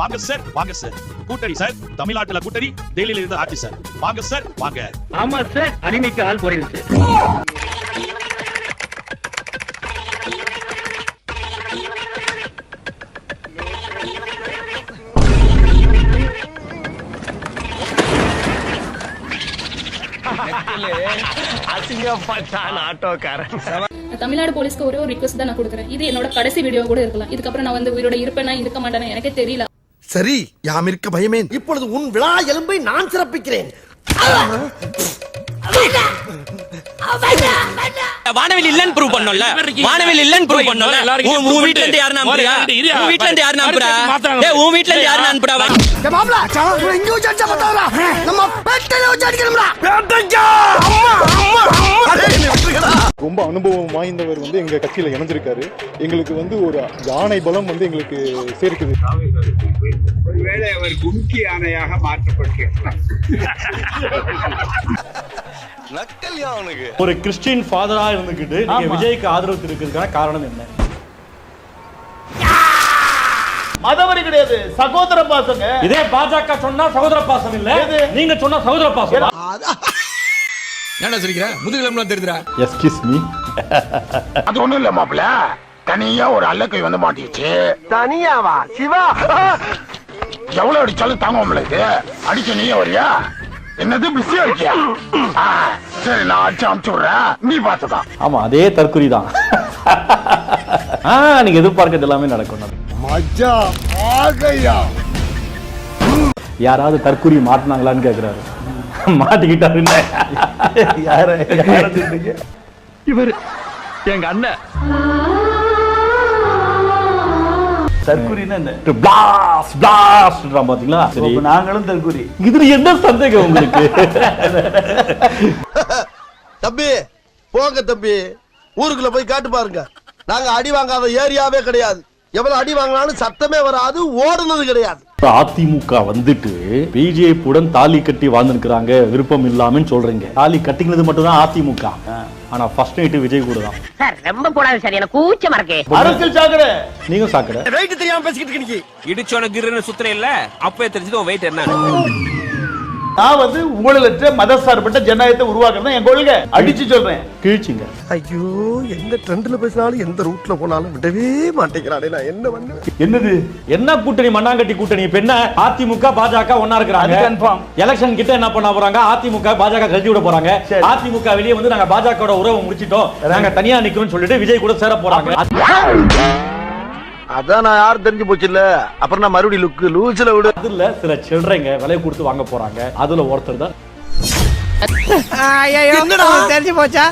வாங்க சார் வாங்க சார். கூட்டணி சார் தமிழ்நாட்டுல கூட்டணி டெல்லியில இருந்து ஆட்சி சார். வாங்க சார் வாங்க. ஆமா சார் அடிமைக்கு ஆள் குறையுது சார். தமிழ்நாடு போலீஸ்க்கு ஒரே ஒரு ரிக்வஸ்ட் தான் நான் கொடுக்குறேன். இது என்னோட கடைசி வீடியோ கூட இருக்கலாம். இதுக்கப்புறம் நான் வந்து உயிரோட இருப்பேனா இருக்க மாட்டேனா எனக்கே தெரியல. சரி யாம் இருக்க பயமேன். இப்பொழுது உன் விழா எலும்பை நான் சிறப்பிக்கிறேன். வானவில் இல்லன்னு ப்ரூவ் பண்ணோம்ல. வானவில் இல்லன்னு ப்ரூவ் பண்ணோம்ல. உன் உன் வீட்ல இருந்து யாரு அனுப்புறா? உன் வீட்ல இருந்து யாரு அனுப்புறா? ஏய் உன் வீட்ல இருந்து யாரு அனுப்புறா? வா. மாப்ள இங்க வச்சு அடிச்சா பத்தாவரா நம்ம பேட்டையில வச்சு அடிக்கணும்டா. ரொம்ப அனுபவம் வாய்ந்தவர் வந்து எங்க கட்சியில இணைஞ்சிருக்காரு. எங்களுக்கு வந்து ஒரு யானை பலம் வந்து எங்களுக்கு சேர்க்குது. ஒருவேளை அவர் கும்கி யானையாக மாற்றப்பட்டிருக்கிறார் ஒரு கிறிஸ்டின் ஃபாதரா இருந்துகிட்டு நீங்க விஜய்க்கு ஆதரவு தெரிவிக்கிறதுக்கான காரணம் என்ன? மதவரி கிடையாது. சகோதர பாசங்க. இதே பாஜக சொன்னா சகோதர பாசம் இல்ல? நீங்க சொன்னா சகோதர பாசம்? என்ன சிரிக்கிற? முதுகிலம்லாம் தெரியுதுடா. எஸ்கிஸ் மீ அது ஒண்ணும் இல்ல மாப்பிள. தனியா ஒரு அல்லக்கை வந்து மாட்டிடுச்சு தனியாவா? சிவா. எவ்வளவு அடிச்சாலும் தாங்க முடியல அடிச்ச நீயே வரியா? என்னது பிஸியா இருக்கியா? சரி நான் அடிச்சு அமுச்சு விடுறேன். நீ பார்த்துதான் ஆமா அதே தற்குறி தான். ஆ நீங்க எதிர்பார்க்கறது எல்லாமே நடக்கும். மஜா ஆகையா. யாராவது தற்குறி மாட்டினாங்களான்னு கேக்குறாரு. மாட்டிக்கிட்டாருன்னு யார? இவர் எங்க அண்ணன். தற்குறின்னா என்ன? பிளாஸ் பாத்தீங்களா? சரி. நாங்களும் தற்குறி. இதுல என்ன சந்தேகம் உங்களுக்கு? தம்பி போங்க தம்பி. ஊருக்குள்ள போய் காட்டு பாருங்க. நாங்க அடி வாங்காத ஏரியாவே கிடையாது. எவ்வளவு அடி வாங்கினாலும் சத்தமே வராது ஓடுனது கிடையாது. அதிமுக வந்துட்டு பிஜேபி உடன் தாலி கட்டி வாழ்ந்துருக்காங்க விருப்பம் இல்லாமன்னு சொல்றீங்க. தாலி கட்டிக்கிறது மட்டும் தான் அதிமுக ஆனா ஃபர்ஸ்ட் நைட்டு விஜய் கூட தான். சார் ரொம்ப போடாது சார் எனக்கு கூச்சமா இருக்கு. அரசியல் சாக்கடை நீங்க சாக்கடை ரைட்டு தெரியாம பேசிக்கிட்டு இருக்க நீ இடிச்சோன கிருன்னு சுத்துற இல்ல அப்பவே தெரிஞ்சது உன் வெயிட் என்ன நான் வந்து ஊழலற்ற மதசார்பற்ற ஜனநாயகத்தை உருவாக்குறது என் கொள்கை. அடிச்சு சொல்றேன். கிழிச்சிங்க. ஐயோ எந்த ட்ரெண்ட்ல பேசினாலும் எந்த ரூட்ல போனாலும் விடவே மாட்டேங்கிறானே நான். என்ன பண்ணுவேன் என்னது? என்ன கூட்டணி மண்ணாங்கட்டி கூட்டணி? இப்ப என்ன அதிமுக பாஜக ஒன்னா அது இருக்கிறாங்க கன்ஃபார்ம் எலெக்ஷன் கிட்ட என்ன பண்ண போறாங்க? அதிமுக பாஜக கழிச்சு விட போறாங்க. அதிமுக வெளியே வந்து நாங்க பாஜக உறவு முடிச்சிட்டோம். நாங்க தனியா நிக்கிறோம்னு சொல்லிட்டு விஜய் கூட சேர போறாங்க. அதான் நான் யாரும் தெரிஞ்சு போச்சு இல்ல அப்புறம் நான் மறுபடியும் லுக்கு லூசில விடு. அதுல சில சில்லறைங்க விலை கொடுத்து வாங்க போறாங்க. அதுல ஒருத்தர் தான் தெரிஞ்சு போச்சா?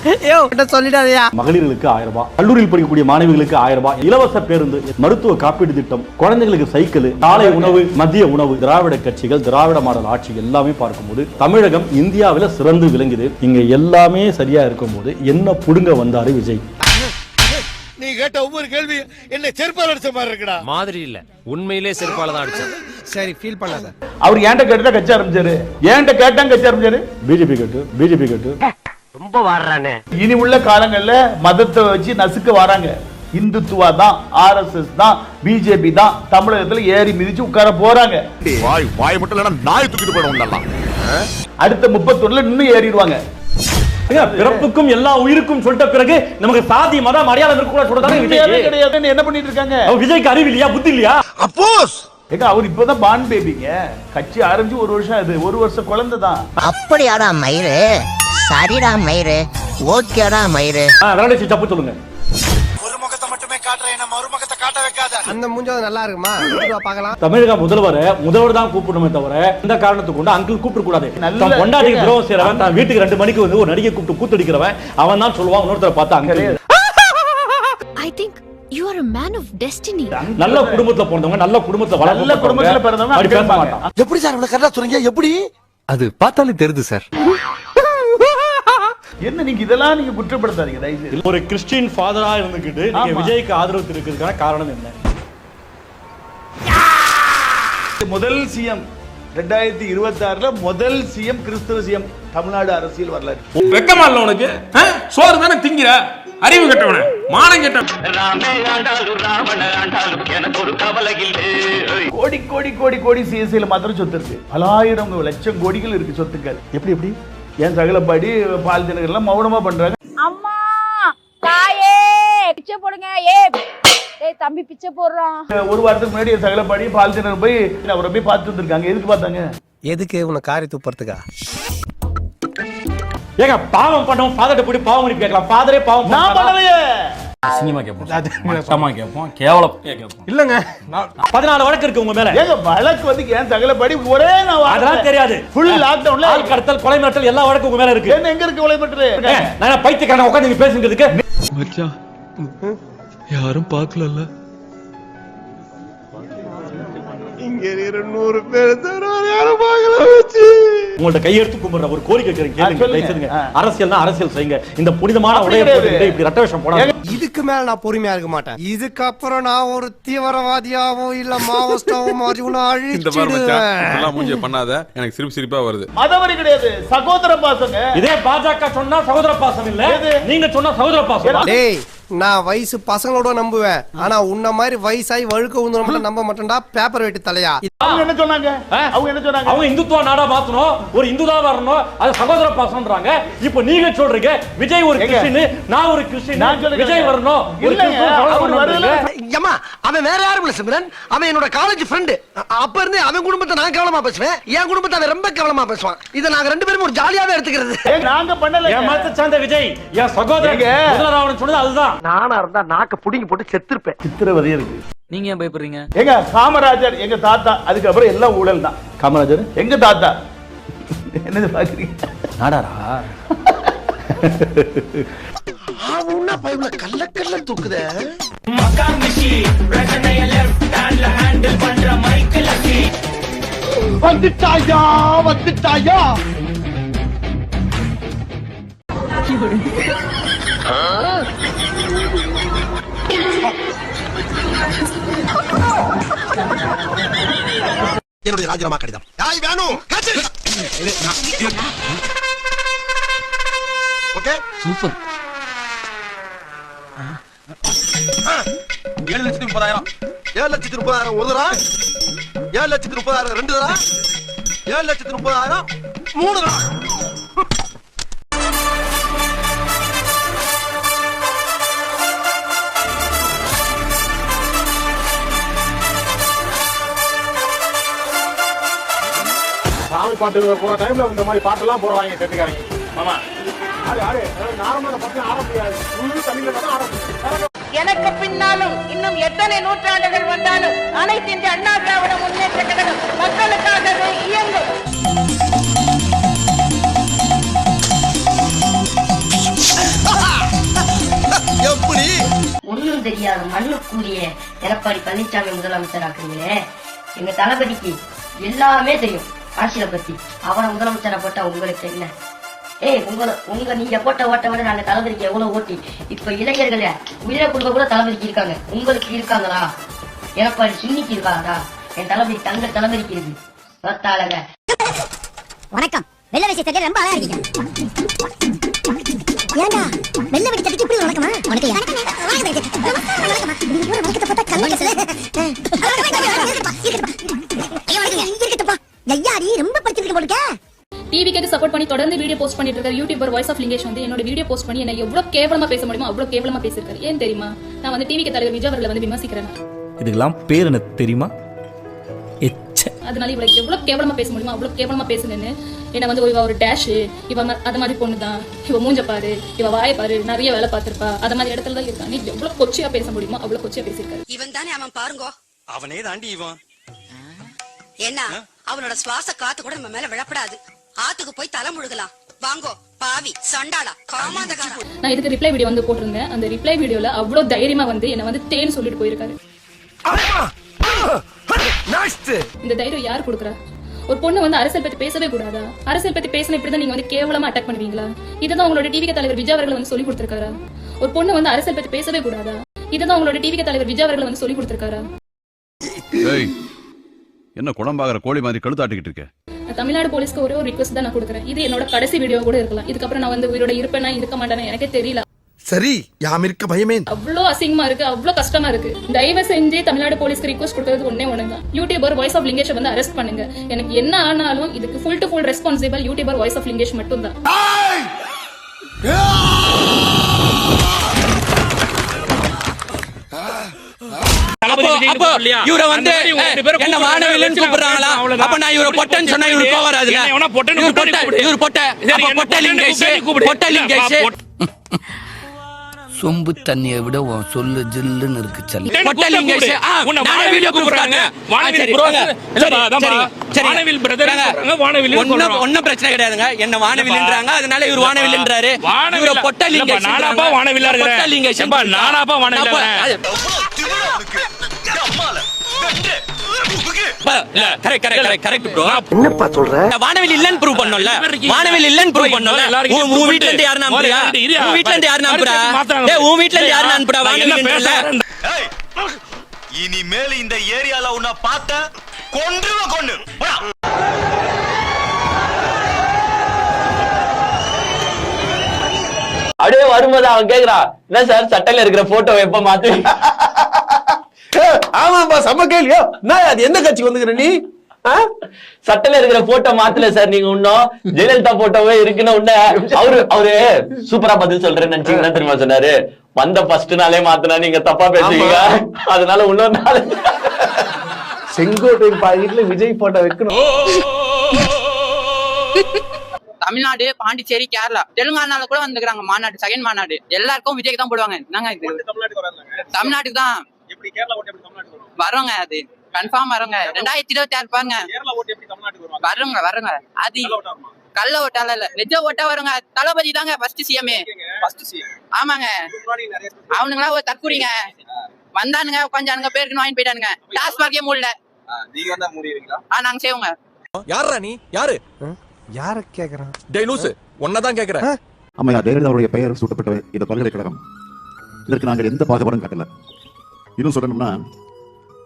சொல்லிடாதயா? மகளிர்களுக்கு ஆயிரம் ரூபாய் கல்லூரியில் படிக்கக்கூடிய மாணவிகளுக்கு ஆயிரம் ரூபாய் இலவச பேருந்து மருத்துவ காப்பீடு திட்டம் குழந்தைகளுக்கு சைக்கிள் காலை உணவு மதிய உணவு திராவிட கட்சிகள் திராவிட மாடல் ஆட்சி எல்லாமே பார்க்கும்போது தமிழகம் இந்தியாவில சிறந்து விளங்குது. இங்க எல்லாமே சரியா இருக்கும்போது என்ன புடுங்க வந்தாரு விஜய்? கேட்ட ஒவ்வொரு கேள்வி என்ன செருப்பால் அடிச்ச மாதிரி இருக்குடா. மாதிரி இல்ல. உண்மையிலே செருப்பால தான் அடிச்சேன். சரி ஃபீல் பண்ணாத. அவர் ஏன்ட்ட கேட்டுதான் கட்சி ஆரம்பிச்சாரு? ஏன்ட்ட கேட்டான் கட்சி ஆரம்பிச்சாரு? பிஜேபி கட்டு பிஜேபி கட்டு. ரொம்ப வாடுறானே. இனி உள்ள காலங்கள்ல மதத்தை வச்சு நசுக்க வராங்க. இந்துத்துவா தான் ஆர்எஸ்எஸ் தான் பிஜேபி தான் தமிழகத்துல ஏறி மிதிச்சு உட்கார போறாங்க. வாய் வாய் மட்டும் இல்லைன்னா நாய் தூக்கிட்டு போயிடும் அடுத்த முப்பத்தொன்னுல இன்னும் ஏறிடுவாங்க. பிறப்புக்கும் எல்லா உயிருக்கும் சொல்லிட்ட பிறகு நமக்கு சாதி மதம் அடையாளம் இருக்க கூட உண்மையாவே விஜய் கிடையாதுன்னு என்ன பண்ணிட்டு இருக்காங்க விஜய்க்கு அறிவு இல்லையா? புத்தி இல்லையா? அப்போஸ்! ஏங்க அவர் இப்பதான் பான் பேபிங்க கட்சி ஆரம்பிச்சு ஒரு வருஷம் அது ஒரு வருஷம் குழந்தை தான். அப்படியாடா மயிறு? சரிடா மயிறு. ஓகேடா மயிறு. விரலிச்சு தப்பு சொல்லுங்க. ஒரு முகத்தை மட்டுமே காட்டுறேன். மறுமுகத்தை காட்ட வைக்காத அந்த மூஞ்சாவது நல்லா இருக்குமா? பார்க்கலாம். தமிழக முதல்வரை முதல்வர் தான் கூப்பிடணுமே தவிர இந்த காரணத்துக்கு கொண்டு அங்கிள் கூப்பிட கூடாது நல்ல- தன் பொண்டாட்டிக்கு ஏங்க. துரோகம் செய்யறவன் தான் வீட்டுக்கு ரெண்டு மணிக்கு வந்து ஒரு நடிகை கூப்பிட்டு கூத்தடிக்கிறவன் அவன் தான் சொல்லுவான் இன்னொருத்தரை பார்த்தா uncle. I think you are a man of destiny. நல்ல குடும்பத்துல பிறந்தவங்க நல்ல குடும்பத்துல வளர்ந்து நல்ல குடும்பத்துல பிறந்தவங்க அப்படி அப்படி பேச பேச மாட்டான். எப்படி சார் இவ்வளவு கரெக்டா சொல்றீங்க எப்படி? அது பார்த்தாலே தெரியுது சார். என்ன நீங்க இதெல்லாம் நீங்க குற்றப்படுத்தாதீங்க. ஒரு கிறிஸ்டின் ஃபாதரா இருந்துகிட்டு நீங்க. விஜய்க்கு ஆதரவு தெரிவிக்கிறதுக்கான காரணம் என்ன? முதல் சிஎம் ரெண்டாயிரத்தி இருபத்தி ஆறுல முதல் சிஎம் கிறிஸ்தவ சிஎம் தமிழ்நாடு அரசியல் வரலாறு. வெக்கமா இல்ல உனக்கு? சோறு தானே திங்கிற? அறிவு கெட்டவன. மானம் கெட்டவன் கோடி கோடி கோடி கோடி சிஎஸ்சியில் மாத்திரம் சொத்து இருக்கு. பலாயிரம் லட்சம் கோடிகள் இருக்கு சொத்துக்கள். எப்படி எப்படி? ஏன் சகலப்பாடி பால் தினகர்லாம் மௌனமா பண்றாங்க? அம்மா தம்பி பிச்சை போடுறான். ஒரு வாரத்துக்கு முன்னாடி என் சகலப்பாடி பால் தினர் போய் அவரை போய் பார்த்து வந்திருக்காங்க. எதுக்கு பார்த்தாங்க? எதுக்கு உன்னை காரி துப்புறதுக்கா? ஏங்க பாவம் பண்ணோம் ஃபாதர்ட்ட போய் பாவம் மன்னிப்பு கேட்கலாம். ஃபாதரே பாவம் நான் பண்ணலையே. அசிங்கமா கேட்போம் கேட்போம். கேவலம். கேட்போம். இல்லங்க. பதினாலு வழக்கு இருக்கு உங்க மேல. ஏங்க வழக்கு வந்து ஏன் சகலப்பாடி ஒரே நான் அதெல்லாம் தெரியாது. ஃபுல் லாக்டவுன்ல ஆள் கடத்தல் கொலை மிரட்டல் எல்லா வழக்கும் உங்க மேல இருக்கு. என்ன எங்க இருக்கு விளைபட்டு ஏங்க, நான் பைத்தியக்காரன் உட்காந்து நீங்க மச்சான். யாரும் பார்க்கலல்ல. இங்க இருக்கிற நூறு பேர் யாரும் பார்க்கல வச்சு உங்கள்ட்ட கையெடுத்து கும்பிடுற ஒரு கோரிக்கை கேளுங்க. அரசியல்னா அரசியல் செய்யுங்க. இந்த புனிதமான உடைய இப்படி ரட்ட விஷம் போடாது இதுக்கு மேல நான் பொறுமையா இருக்க மாட்டேன். இதுக்கப்புறம் நான் ஒரு தீவிரவாதியாவோ இல்ல மாவோஸ்டாவோ மாறி உன்னை அழிச்சிடுவேன். மூஞ்சிய பண்ணாத. எனக்கு சிரிப்பு சிரிப்பா வருது. மதவரி கிடையாது. சகோதர பாசங்க. இதே பாஜக சொன்னா சகோதர பாசம் இல்ல? நீங்க சொன்னா சகோதர பாசம் டேய் நான் வயசு பசங்களோட நம்புவேன். ஆனா உன்ன மாதிரி வயசாகி வழுக்க உந்து நம்ப மாட்டேன்டா பேப்பர் வெட்டி தலையா. அவங்க என்ன சொன்னாங்க? அவங்க என்ன சொன்னாங்க? அவங்க இந்துத்துவ நாடா மாத்தணும் ஒரு இந்துதா வரணும். அது சகோதர பாசம்ன்றாங்க இப்போ நீங்க சொல்றீங்க விஜய் ஒரு கிறிஸ்டின் நான் ஒரு கிறிஸ்டின். விஜய் வரணும். ஒரு கிறிஸ்துவ அவன் வேற யாரும் இல்ல சிம்ரன். அவன் என்னோட காலேஜ் ஃப்ரெண்டு அப்ப இருந்து அவன் குடும்பத்தை நான் கவனமா பேசுவேன். என் குடும்பத்தை அவன் ரொம்ப கவனமா பேசுவான். இதை நாங்க ரெண்டு பேரும் ஒரு ஜாலியாவே எடுத்துக்கிறது. நாங்க பண்ணல. என் மதத்தை சார்ந்த விஜய்? என் சகோதரன் சொன்னது அதுதான். நானா இருந்தா நாக்க புடிங்கி போட்டு செத்துருப்பேன். சித்திரவதை இருக்கு. நீங்க ஏன் பயப்படுறீங்க? எங்க காமராஜர் எங்க தாத்தா அதுக்கப்புறம் எல்லாம் ஊழல் தான். காமராஜர்? எங்க தாத்தா? என்னது பாக்குறீங்க? நாடாரா? ஆவுன்னா பயவுல கல்ல கல்ல தூக்குதே வந்துட்டாயா வந்துட்டாயா? என்னுடைய ராஜினாமா கடிதம். யாய் வேணும் ஓகே? சூப்பர். ஏழு லட்சத்தி முப்பதாயிரம். ஏழு லட்சத்தி முப்பதாயிரம் ஒரு தரா ஏழு லட்சத்தி முப்பதாயிரம் ரெண்டு தரா ஏழு லட்சத்தி முப்பதாயிரம் மூணு தரா பாட்டு போற டைம்ல இந்த மாதிரி பாட்டெல்லாம் போடுறாங்க கட்டுக்காரங்க ஆமா ஆடு ஆடு. நார்மலா பத்தி ஆட முடியாது. முழு தமிழ்ல தான் ஆட முடியும் எனக்கு பின்னாலும் இன்னும் எத்தனை நூற்றாண்டுகள் வந்தாலும் அனைத்து இந்த அண்ணா திராவிட முன்னேற்ற கழகம் மக்களுக்காகவே இயங்கும். எப்படி? ஒண்ணும் தெரியாத மண்ணு கூறிய எடப்பாடி பழனிசாமி முதலமைச்சர் ஆக்குறீங்களே எங்க தளபதிக்கு எல்லாமே தெரியும். அரசியலை பத்தி. அவரை முதலமைச்சரா போட்டா உங்களுக்கு என்ன? ஏய் உங்களை உங்க நீங்க போட்ட ஓட்ட விட நாங்க தளபதிக்கு எவ்வளவு ஓட்டி? இப்ப இளைஞர்கள் உயிரை கொடுக்க கூட தளபதிக்கு இருக்காங்க. உங்களுக்கு இருக்காங்களா? எடப்பாடி சுன்னிக்கு இருக்காங்களா? என் தளபதி தங்க தளபதிக்கு இருக்கு. பத்தாளங்க வணக்கம். வெள்ள சட்டை ரொம்ப அழகா இருக்கீங்க. ஏண்டா? வெள்ள சட்டைக்கு இப்படி வணக்கமா வணக்கமா நீ ஒரு வணக்கத்தை பார்த்தா கல்வி இருக்கட்டுப்பா ஐயாடி ரொம்ப படிச்சிருக்க போலுக்க டிவிக்கு சப்போர்ட் பண்ணி தொடர்ந்து வீடியோ போஸ்ட் பண்ணிட்டு இருக்காரு யூடியூபர் வாய்ஸ் ஆஃப் லிங்கேஷ் வந்து என்னோட வீடியோ போஸ்ட் பண்ணி என்ன எவ்வளவு கேவலமா பேச முடியுமோ அவ்வளவு கேவலமா பேசியிருக்காரு. ஏன் தெரியுமா? நான் வந்து டிவிக்கு தலைவர் விஜய் அவர்களை வந்து விமர்சிக்கிறேன். இதுக்கெல்லாம் பேர் எனக்கு தெரியுமா? எச்ச. அதனால இவளை எவ்வளவு கேவலமா பேச முடியுமோ அவ்வளவு கேவலமா பேசுங்கன்னு என்ன வந்து இவ ஒரு டேஷ் இவ ம- அது மாதிரி பொண்ணு தான் இவ மூஞ்ச பாரு இவ வாய பாரு நிறைய வேலை பார்த்திருப்பா. அது மாதிரி இடத்துல தான் இருக்காங்க எவ்வளவு கொச்சையா பேச முடியுமோ அவ்வளவு கொச்சையா பேசியிருக்காரு. இவன் தானே அவன் பாருங்கோ. அவனே தாண்டி இவன். என்ன? அவனோட சுவாச காத்து கூட நம்ம மேல விழப்படாது. ஆத்துக்கு போய் தலை முழுகலாம். வாங்கோ பாவி சண்டாளா காமாந்தகாரா. நான் இதுக்கு ரிப்ளை வீடியோ வந்து போட்டிருந்தேன். அந்த ரிப்ளை வீடியோல அவ்வளவு தைரியமா வந்து என்ன வந்து தேன்னு சொல்லிட்டு போயிருக்காரு. இந்த தைரியம் யார் கொடுக்குறா? ஒரு பொண்ணு வந்து அரசியல் பத்தி பேசவே கூடாதா? அரசியல் பத்தி பேசின இப்படிதான் நீங்க வந்து கேவலமா அட்டாக் பண்ணுவீங்களா? இதுதான் உங்களோட டிவிக்கு தலைவர் விஜய் அவர்கள் வந்து சொல்லி கொடுத்திருக்காரா? ஒரு பொண்ணு வந்து அரசியல் பத்தி பேசவே கூடாதா? இதுதான் உங்களோட டிவிக்கு தலைவர் விஜய் அவர்கள் வந்து சொல்லி கொடுத்திருக்காரா? என்ன குழம்பாகிற கோழி மாதிரி கழுத்தாட்டிக்கிட்டு இருக்க? நான் தமிழ்நாடு போலீஸ்க்கு ஒரே ஒரு ரிக்வஸ்ட் தான் நான் கொடுக்குறேன். இது என்னோட கடைசி வீடியோ கூட இருக்கலாம். இதுக்கப்புறம் நான் வந்து உயிரோட இருப்பேனா இருக்க மாட்டேனா எனக்கே தெரியல. சரி யாம் இருக்க பயமே அவ்வளோ அசிங்கமா இருக்கு அவ்வளோ கஷ்டமா இருக்கு. தயவு செஞ்சு தமிழ்நாடு போலீஸ்க்கு ரிக்வஸ்ட் கொடுக்கறது ஒண்ணே ஒண்ணு தான் யூடியூபர் வாய்ஸ் ஆஃப் லிங்கேஷ் வந்து அரெஸ்ட் பண்ணுங்க. எனக்கு என்ன ஆனாலும் இதுக்கு full to full responsible YouTuber voice of Lingesh மட்டும் தான் அப்போ அப்போ இவரை வந்து என்ன வானவில்லைன்னு கூப்பிடுறாங்களா? அப்ப நான் இவரை பொட்டன்னு சொன்னா இவரு கோவம் வராதுல இவர் பொட்ட இவர் பொட்ட அப்ப பொட்ட லிங்கேஷ் பொட்ட லிங்கேஷ். சொம்பு தண்ணியை விட உன் சொல்லு ஜில்லுன்னு இருக்கு சல்லி பொட்ட லிங்கேஷ். ஆ, நானே வீடியோ கூப்பிடுறாங்க. வானவில். வானவில் வானவில்னு ஒன்னும் பிரச்சனை கிடையாதுங்க. என்ன வானவில்ன்றாங்க அதனால இவர் வானவில்ன்றாரு வானவில் இவரை பொட்ட இல்லப்பா, லிங்கேஷ் நானாப்பா வானவில்லா இருக்கிறேன். பொட்ட லிங்கேஷ் ஏப்பா, நானாப்பா வானவில்லா correct correct correct correct bro என்னப்பா சொல்ற? வானவில் இல்லன்னு ப்ரூவ் பண்ணோம்ல. வானவில் இல்லன்னு ப்ரூவ் பண்ணோம்ல. உன் உன் வீட்ல இருந்து யாரு நம்புறா? உன் வீட்ல இருந்து யாரு நம்புறா? டேய் உன் வீட்ல இருந்து யாரு நம்புறா? வானவில் இல்ல இனிமேல் இந்த ஏரியால உன்னை பார்த்த கொன்றுவ கொண்டு அப்படியே வரும்போது அவன் கேக்குறான் என்ன சார் சட்டையில இருக்கிற போட்டோ எப்ப மாத்து ஆமாப்பா செம்ம கேள்வியோ? நான் அது எந்த கட்சிக்கு வந்துக்கிற நீ? சட்டையில இருக்கிற போட்டோ மாத்தல சார் நீங்க இன்னும் ஜெயலலிதா போட்டோவே இருக்குன்னு உன்ன அவரு அவரு சூப்பரா பதில் சொல்றேன்னு நினைச்சீங்கன்னா தெரியுமா சொன்னாரு? வந்த ஃபர்ஸ்ட் நாளே மாத்தினா நீங்க தப்பா பேசுவீங்க. அதனால இன்னொரு நாள். செங்கோட்டை பாக்கெட்ல விஜய் போட்டோ வைக்கணும். தமிழ்நாடு பாண்டிச்சேரி கேரளா தெலுங்கானால கூட வந்துக்கிறாங்க மாநாடு செகண்ட் மாநாடு. எல்லாருக்கும் விஜய்க்கு தான் போடுவாங்க. என்னங்க இது? தமிழ்நாட்டுக்கு தான். வரோங்க அது. கன்ஃபார்ம் வரோங்க. ரெண்டாயிரத்தி இருபத்தி ஆறு பாருங்க. வரோங்க வரோங்க. அது கள்ள ஓட்டால இல்ல நிஜ ஓட்டா வருங்க. தளபதி தாங்க ஃபர்ஸ்ட் சிஎம்ஏ ஆமாங்க. அவனுங்களா ஒரு தற்கூறிங்க. வந்தானுங்க உட்காந்துங்க பேருக்கு வாங்கி போயிட்டானுங்க. டாஸ்மார்க்கே மூடல. ஆ நாங்க செய்வோங்க. யாரா நீ? யாரு? யார கேக்குறான்? டேய் லூசு. உன்னதான் கேக்குறேன். அம்மையா ஜெயலலிதா அவருடைய பெயர் சூட்டப்பட்ட இந்த பல்கலைக்கழகம். இதற்கு நாங்கள் எந்த பாகுபாடும் காட்டல. இன்னும் சொல்லணும்னா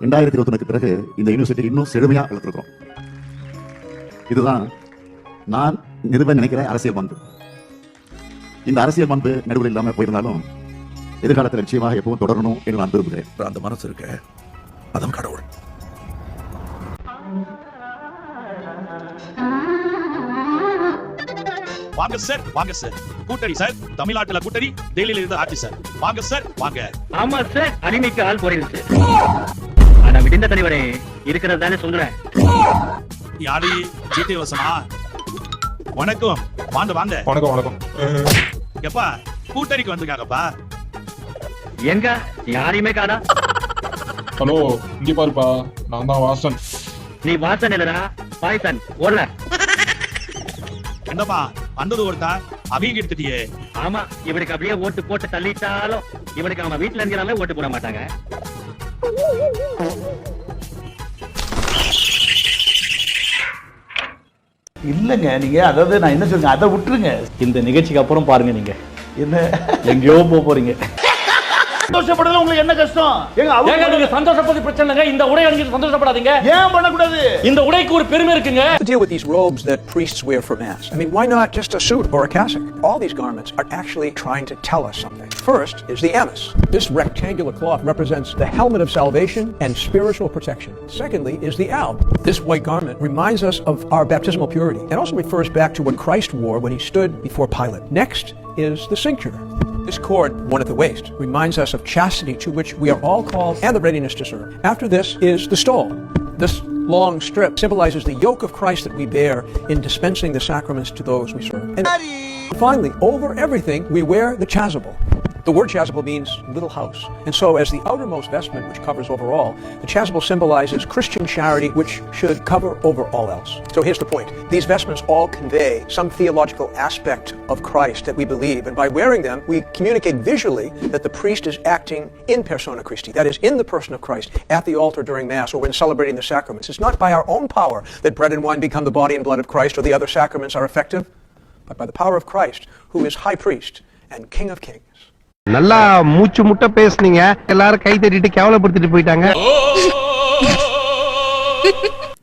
ரெண்டாயிரத்தி இருபத்தொன்னுக்கு பிறகு இந்த யூனிவர்சிட்டி இன்னும் செழுமையாக வளர்த்துருக்கோம் இதுதான் நான் நிறுவ நினைக்கிற அரசியல் பண்பு. இந்த அரசியல் பண்பு நடுவில் இல்லாம போயிருந்தாலும் எதிர்காலத்தில் நிச்சயமாக எப்பவும் தொடரணும் என்று நான் விரும்புகிறேன். அந்த மனசு இருக்க. அதன் கடவுள். வாங்க சார் வாங்க சார். கூட்டணி சார் தமிழ்நாட்டுல கூட்டணி டெல்லியில இருந்து ஆட்சி சார். வாங்க சார் வாங்க. ஆமா சார் அடிமைக்கு ஆள் குறையுது ஆனா விடிந்த தலைவரே இருக்கிறது தானே சொல்றேன். யாரு? ஜிடி வசனா? வணக்கம். வாங்க வாங்க. வணக்கம் வணக்கம். எப்பா கூட்டணிக்கு வந்திருக்காங்கப்பா. எங்க? யாரையுமே காணா. ஹலோ இங்க பாருப்பா. நான் தான் வாசன். நீ வாசன் இல்லடா பாய்சன். ஓடல என்னப்பா வந்தது ஒருத்தன் அவங்க எடுத்துட்டியே. ஆமா இவனுக்கு அப்படியே ஓட்டு போட்டு தள்ளிட்டாலும் இவனுக்கு அவன் வீட்டுல இருக்கிறால ஓட்டு போட மாட்டாங்க. இல்லங்க நீங்க அதாவது நான் என்ன சொல்லுங்க அதை விட்டுருங்க. இந்த நிகழ்ச்சிக்கு அப்புறம் பாருங்க நீங்க. என்ன? எங்கேயோ போக போறீங்க. சந்தோஷப்படுறதுல உங்களுக்கு என்ன கஷ்டம் ஏங்க ஏங்க அவங்க நீங்க சந்தோஷப்பது பிரச்சனை இல்லைங்க இந்த உடை அணிஞ்சு சந்தோஷப்படாதீங்க ஏன் பண்ணக்கூடாது இந்த உடைக்கு ஒரு பெருமை இருக்குங்க to deal with these robes that priests wear for mass. I mean, why not just a suit or a cassock? All these garments are actually trying to tell us something. First is the amice. This rectangular cloth represents the helmet of salvation and spiritual protection. Secondly is the alb. This white garment reminds us of our baptismal purity and also refers back to what Christ wore when he stood before Pilate. Next is the cincture. This cord, one at the waist, reminds us of chastity to which we are all called and the readiness to serve. After this is the stole. This long strip symbolizes the yoke of Christ that we bear in dispensing the sacraments to those we serve. And finally, over everything, we wear the chasuble. The word chasuble means little house. And so, as the outermost vestment, which covers over all, the chasuble symbolizes Christian charity, which should cover over all else. So, here's the point these vestments all convey some theological aspect of Christ that we believe. And by wearing them, we communicate visually that the priest is acting in persona Christi, that is, in the person of Christ, at the altar during Mass or when celebrating the sacraments. It's not by our own power that bread and wine become the body and blood of Christ or the other sacraments are effective, but by the power of Christ, who is high priest and King of kings. நல்லா மூச்சு முட்டை பேசுனீங்க. எல்லாரும் கை தட்டிட்டு கேவலப்படுத்திட்டு போயிட்டாங்க.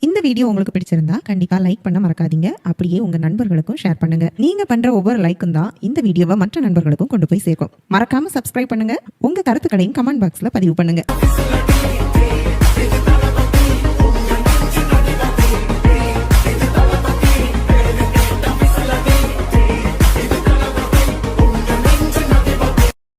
இந்த இந்த video உங்களுக்கு பிடிச்சிருந்தா கண்டிப்பா லைக் பண்ண மறக்காதீங்க. அப்படியே உங்க நண்பர்களுக்கும் ஷேர் பண்ணுங்க. நீங்க பண்ற ஒவ்வொரு லைக்கும் தான் இந்த வீடியோவை மற்ற நண்பர்களுக்கும் கொண்டு போய் சேர்க்கும். மறக்காம சப்ஸ்கிரைப் பண்ணுங்க. உங்க கருத்துக்களையும் கமெண்ட் பாக்ஸ்ல பதிவு பண்ணுங்க.